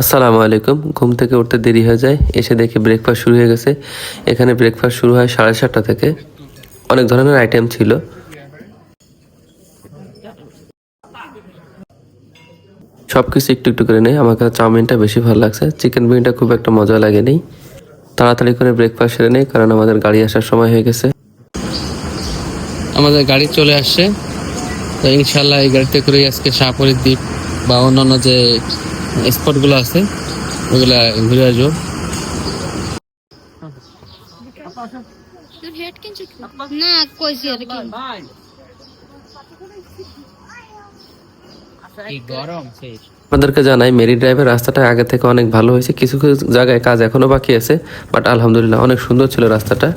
আসসালামু আলাইকুম। ঘুম থেকে উঠতে দেরি হয়ে যায়, এসে দেখি ব্রেকফাস্ট শুরু হয়ে গেছে। এখানে ব্রেকফাস্ট শুরু হয় সাড়ে সাতটা থেকে। অনেক ধরনের আইটেম ছিল। সব কিছু একটু একটু করে নেই। আমার কাছে চাউমিনটা বেশি ভালো লাগছে। চিকেন বিরিয়ানিটা খুব একটা মজা লাগেনি। তাড়াতাড়ি করে ব্রেকফাস্ট সেরে নেই, কারণ আমাদের গাড়ি আসার সময় হয়ে গেছে। আমাদের গাড়ি চলে আসছে। তো ইনশাল্লাহ এই গাড়িতে করেই আজকে শাহপুরের দ্বীপ বা অন্যান্য যে স্পটগুলো আছে ওগুলা ঘুরে আসব। তোর হেড কিনছিস না কইছি আর কি। গরম আপনাদেরকে জানাই মেরি ড্রাইভের রাস্তাটা আগে থেকে অনেক ভালো হয়েছে। কিছু কিছু জায়গায় কাজ এখনও বাকি আছে বাট আলহামদুলিল্লাহ অনেক সুন্দর ছিল রাস্তাটা।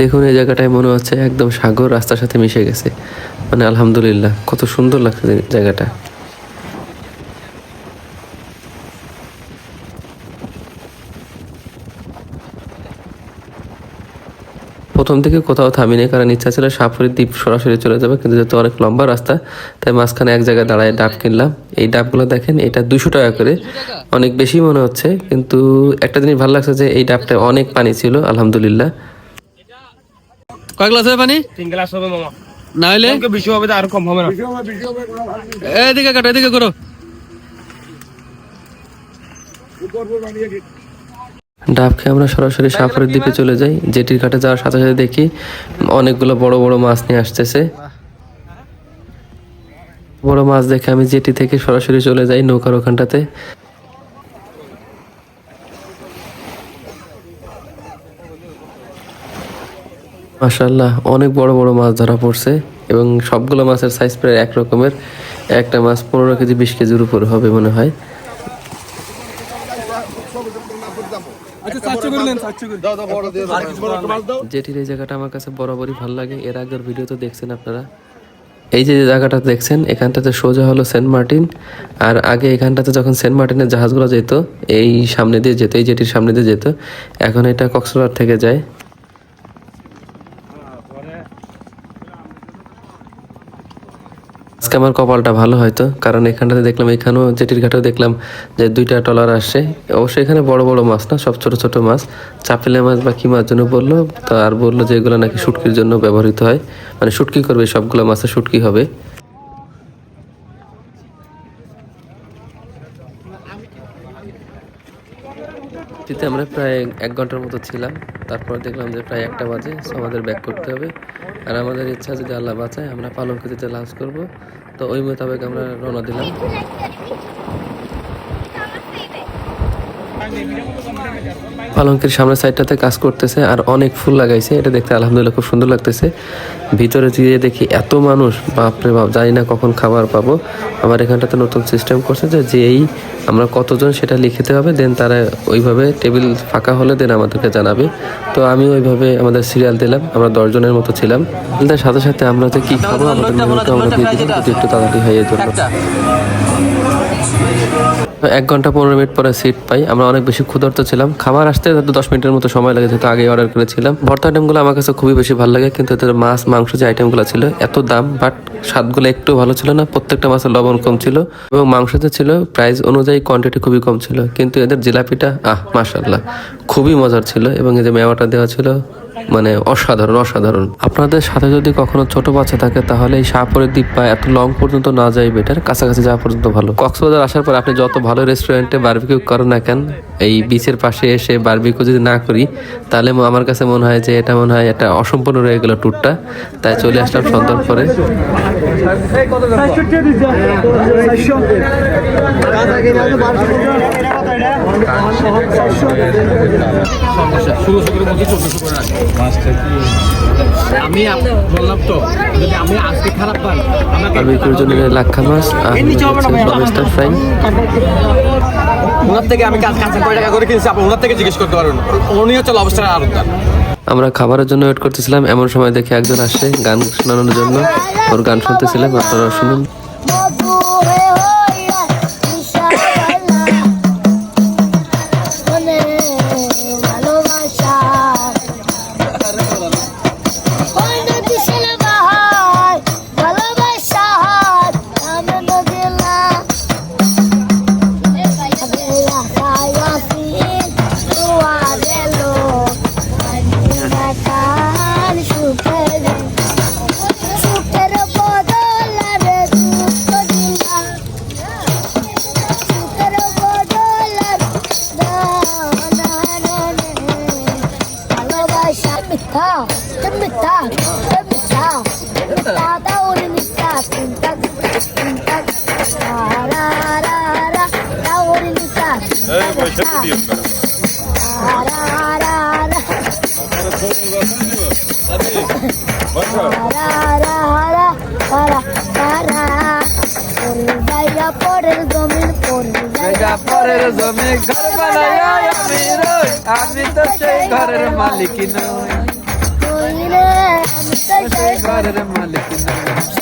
দেখুন এই জায়গাটায় মনে হচ্ছে একদম সাগর রাস্তার সাথে মিশে গেছে। মানে আলহামদুলিল্লাহ, কত সুন্দর লাগছে জায়গাটা। প্রথম থেকে কোথাও থামিনি, কারণ ইচ্ছা ছিল সাপুরের দ্বীপ সরাসরি চলে যাবে, কিন্তু যেহেতু অনেক লম্বা রাস্তা, তাই মাঝখানে এক জায়গায় দাঁড়ায় ডাব কিনলাম। এই ডাবগুলো দেখেন, এটা দুশো টাকা করে। অনেক বেশি মনে হচ্ছে, কিন্তু একটা জিনিস ভালো লাগছে যে এই ডাবটা অনেক পানি ছিল, আলহামদুলিল্লাহ। কয় গ্লাস হবে পানি? তিন গ্লাস হবে মামা। না হলে কালকে বেশি হবে আর কম হবে না। এদিকে কাটো এদিকে করো। ডাব খেয়ে আমরা সরাসরি সাফরের দ্বীপে চলে যাই। জেটির ঘাটে যাওয়ার সাথে সাথে দেখি অনেকগুলো বড় বড় মাছ নিয়ে আসতেছে। বড় মাছ দেখে আমি জেটি থেকে সরাসরি চলে যাই নৌকার ওখানটাতে। মাশাল্লাহ অনেক বড় বড় মাছ ধরা পড়ছে এবং সবগুলো মাছের সাইজ প্রায় এক রকমের। একটা মাছ পনেরো কেজি বিশ কেজির উপর হবে মনে হয়। জেটির এই জায়গাটা আমার কাছে বরাবরই ভালো লাগে। এর আগের ভিডিও তো দেখছেন আপনারা। এই যে যে জায়গাটা দেখছেন এখানটাতে সোজা হলো সেন্ট মার্টিন। আর আগে এখানটাতে যখন সেন্ট মার্টিনের জাহাজগুলো যেত এই সামনে দিয়ে যেত এই জেটির সামনে দিয়ে যেত এখন এটা কক্সবাজার থেকে যায়। আজকে আমার কপালটা ভালো হয়তো, কারণ এখানটাতে দেখলাম, এখানেও জেটির ঘাটেও দেখলাম যে দুইটা টলার আসছে। অবশ্যই এখানে বড় বড় মাছ না, সব ছোট ছোট মাছ। চাপেলে মাছ বা কি মাছ জন্য বলল, তো আর বলল যে এগুলো নাকি শুটকির জন্য ব্যবহৃত হয়। মানে শুটকি করবে, সবগুলো মাছে শুটকি হবে। আমরা প্রায় এক ঘণ্টার মতো ছিলাম, তারপর দেখলাম যে প্রায় একটা বাজে, সো আমাদের ব্যাক করতে হবে। আর আমাদের ইচ্ছা যদি আল্লাহ বাঁচায়, আমরা পালন করতে লাঞ্চ করব। তো ওই মোতাবেক আমরা রওনা দিলাম। পালঙ্কের সামনের সাইডটাতে কাজ করতেছে আর অনেক ফুল লাগাইছে। এটা দেখতে আলহামদুলিল্লাহ খুব সুন্দর লাগতেছে। ভিতরে গিয়ে দেখি এত মানুষ, বাপরে বাপ, জানি না কখন খাবার পাবো। আমার এখানটাতে নতুন সিস্টেম করছে যে, যেই আমরা কতজন সেটা লিখিতে হবে দেন তারা ওইভাবে টেবিল ফাঁকা হলে দেন আমাদেরকে জানাবে। তো আমি ওইভাবে আমাদের সিরিয়াল দিলাম, আমরা দশজনের মতো ছিলাম। তার সাথে সাথে আমরা যে কি খাব, আমাদের আমরা দিয়ে দিলাম একটু তাড়াতাড়ি হয়ে জন্য এক ঘণ্টা পনেরো মিনিট পরে সিট পাই। আমরা অনেক বেশি ক্ষুধার্ত ছিলাম। খাবার আসতে হয়তো দশ মিনিটের মতো সময় লাগে, যেহেতু আগে অর্ডার করেছিলাম। ভর্তা আইটেমগুলো আমার কাছে খুবই বেশি ভালো লাগে, কিন্তু এদের মাছ, মাংস যে আইটেমগুলো ছিল, এত দাম বাট স্বাদগুলো একটু ভালো ছিল না। প্রত্যেকটা মাছের লবণ কম ছিল, এবং মাংসতে ছিল প্রাইস অনুযায়ী কোয়ান্টিটি খুবই কম ছিল। কিন্তু এদের জিলাপিটা, আহ মাশাল্লাহ খুবই মজার ছিল, এবং যে মেওয়াটা দেওয়া ছিল মানে অসাধারণ অসাধারণ। আপনাদের সাথে যদি কখনো ছোট বাচ্চা থাকে, তাহলে এই শাহপুরের দ্বীপ বা এত লং পর্যন্ত না যাই বেটার। কাছাকাছি যাওয়া পর্যন্ত ভালো। কক্সবাজার আসার পর আপনি যত ভালো রেস্টুরেন্টে বার্বিকিউ করেন না কেন, এই বিচের পাশে এসে বারবিকিউ যদি না করি, তাহলে আমার কাছে মনে হয় যে এটা মনে হয় একটা অসম্পূর্ণ রয়ে গেল ট্যুরটা তাই চলে আসলাম সন্ধ্যার পরে আমি বললাম তো যদি আমি আজকে খারাপ পাই আমাকে বারবিকিউর জন্য লাক্ষা মাছ আর লবস্টার ফ্রাই। ওনার থেকে আমি কাজ কাছে কয় টাকা করে কিনছি? আপনি ওনার থেকে জিজ্ঞেস করতে পারবেন উনি হচ্ছে লবস্টার আরদার আমরা খাবারের জন্য ওয়েট করতেছিলাম এমন সময় দেখে একজন আসে গান শোনানোর জন্য। ওর গান শুনতেছিলাম আপনারা শুনুন। ভিডিও আমি তো সেই ঘরের মালিক নই। ঘরের মালিক নই।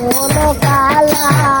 我都干啦。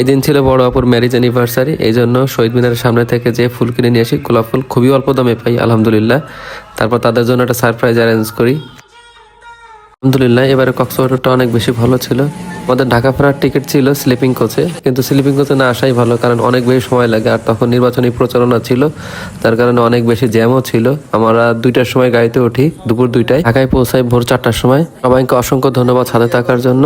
এই দিন ছিল বড় অপর ম্যারেজ অ্যানিভার্সারি এই জন্য শহীদ মিনারের সামনে থেকে যে ফুল কিনে নিয়ে আসি, গোলাপ ফুল খুবই অল্প দামে পাই, আলহামদুলিল্লাহ। তারপর তাদের জন্য একটা সারপ্রাইজ অ্যারেঞ্জ করি। আলহামদুলিল্লাহ, এবারে কক্সবাজারটা অনেক বেশি ভালো ছিল। আমাদের ঢাকা ফেরার টিকিট ছিল স্লিপিং কোচে কিন্তু স্লিপিং কোচে না আসাই ভালো, কারণ অনেক বেশি সময় লাগে, আর তখন নির্বাচনী প্রচারণা ছিল, তার কারণে অনেক বেশি জ্যামও ছিল। আমরা দুইটার সময় গাড়িতে উঠি, দুপুর দুইটায়। ঢাকায় পৌঁছাই ভোর চারটার সময়। সবাইকে অসংখ্য ধন্যবাদ সাথে থাকার জন্য।